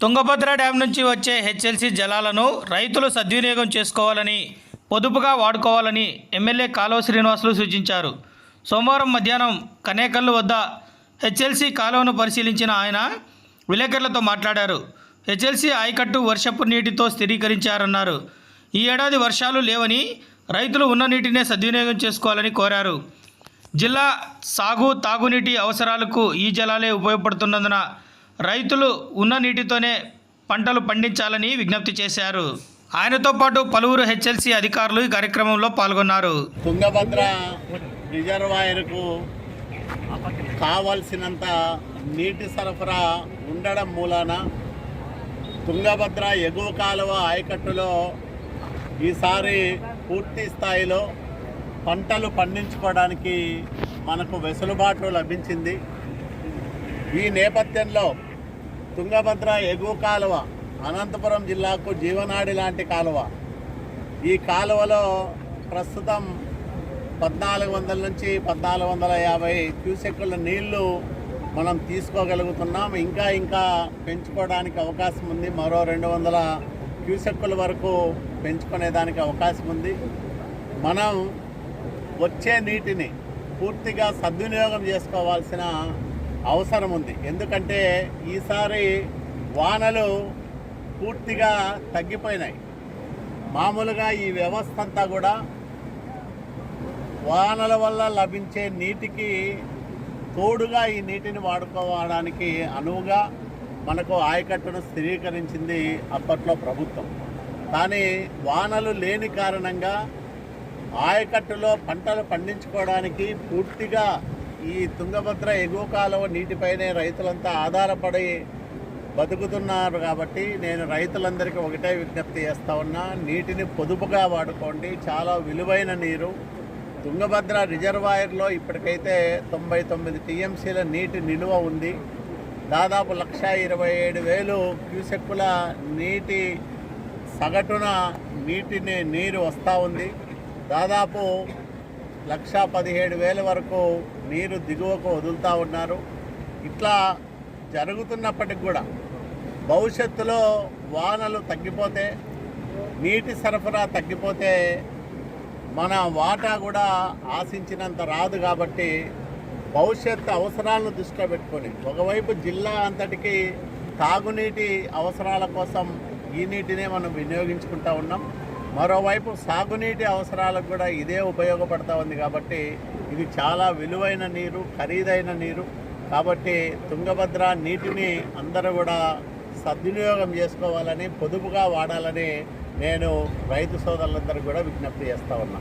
Tungabhadra dam నుంచి వచ్చే HLC జలాలను రైతులు సద్వినియోగం చేసుకోవాలని పొదుపుగా వాడుకోవాలని ఎమ్మెల్యే కాలువ శ్రీనివాసులు సూచించారు. సోమవారం మధ్యాహ్నం కనేకల్లు వద్ద హెచ్ఎల్సీ కాలువను పరిశీలించిన ఆయన విలేకరులతో మాట్లాడారు. హెచ్ఎల్సీ ఆయకట్టు వర్షపు నీటితో స్థిరీకరించారన్నారు. ఈ ఏడాది వర్షాలు లేవని రైతులు ఉన్న నీటినే సద్వినియోగం చేసుకోవాలని కోరారు. జిల్లా సాగు తాగునీటి అవసరాలకు ఈ జలాలే ఉపయోగపడుతున్నందున రైతులు ఉన్న నీటితోనే పంటలు పండించాలని విజ్ఞప్తి చేశారు. ఆయనతో పాటు పలువురు హెచ్ఎల్సీ అధికారులు ఈ కార్యక్రమంలో పాల్గొన్నారు. తుంగభద్ర రిజర్వాయర్కు కావలసినంత నీటి సరఫరా ఉండడం మూలాన తుంగభద్ర ఎగువ కాలువ ఆయకట్టులో ఈసారి పూర్తి స్థాయిలో పంటలు పండించుకోవడానికి మనకు వెసులుబాటు లభించింది. ఈ నేపథ్యంలో తుంగభద్ర ఎగువ కాలువ అనంతపురం జిల్లాకు జీవనాడి లాంటి కాలువ. ఈ కాలువలో ప్రస్తుతం పద్నాలుగు వందల నుంచి పద్నాలుగు వందల యాభై క్యూసెక్కుల నీళ్ళు మనం తీసుకోగలుగుతున్నాం. ఇంకా ఇంకా పెంచుకోవడానికి అవకాశం ఉంది. మరో రెండు వందల క్యూసెక్కుల వరకు పెంచుకునేదానికి అవకాశం ఉంది. మనం వచ్చే నీటిని పూర్తిగా సద్వినియోగం చేసుకోవాల్సిన అవసరం ఉంది ఎందుకంటే ఈసారి వానలు పూర్తిగా తగ్గిపోయినాయి. మామూలుగా ఈ వ్యవస్థ అంతా కూడా వానల వల్ల లభించే నీటికి తోడుగా ఈ నీటిని వాడుకోవడానికి అనువుగా మనకు ఆయకట్టును స్థిరీకరించింది అప్పట్లో ప్రభుత్వం. కానీ వానలు లేని కారణంగా ఆయకట్టులో పంటలు పండించుకోవడానికి పూర్తిగా ఈ తుంగభద్ర ఎగువ కాలువ నీటిపైనే రైతులంతా ఆధారపడి బతుకుతున్నారు కాబట్టి నేను రైతులందరికీ ఒకటే విజ్ఞప్తి చేస్తా ఉన్నా నీటిని పొదుపుగా వాడుకోండి. చాలా విలువైన నీరు. తుంగభద్ర రిజర్వాయర్లో ఇప్పటికైతే తొంభై తొమ్మిది టీఎంసీల నీటి నిలువ ఉంది. దాదాపు లక్ష ఇరవై ఏడు వేలు క్యూసెక్కుల నీటి సగటున నీటిని నీరు వస్తూ ఉంది. దాదాపు లక్షా పదిహేడు వేల వరకు నీరు దిగువకు వదులుతూ ఉన్నారు. ఇట్లా జరుగుతున్నప్పటికి కూడా భవిష్యత్తులో వానలు తగ్గిపోతే నీటి సరఫరా తగ్గిపోతే మన వాటా కూడా ఆశించినంత రాదు కాబట్టి భవిష్యత్తు అవసరాలను దృష్టిలో పెట్టుకొని ఒకవైపు జిల్లా అంతటికి తాగునీటి అవసరాల కోసం ఈ నీటినే మనం వినియోగించుకుంటా ఉన్నాం. మరోవైపు సాగునీటి అవసరాలకు కూడా ఇదే ఉపయోగపడతా ఉంది కాబట్టి ఇది చాలా విలువైన నీరు ఖరీదైన నీరు. కాబట్టి తుంగభద్ర నీటిని అందరూ కూడా సద్వినియోగం చేసుకోవాలని పొదుపుగా వాడాలని నేను రైతు సోదరులందరూ కూడా విజ్ఞప్తి చేస్తూ ఉన్నా.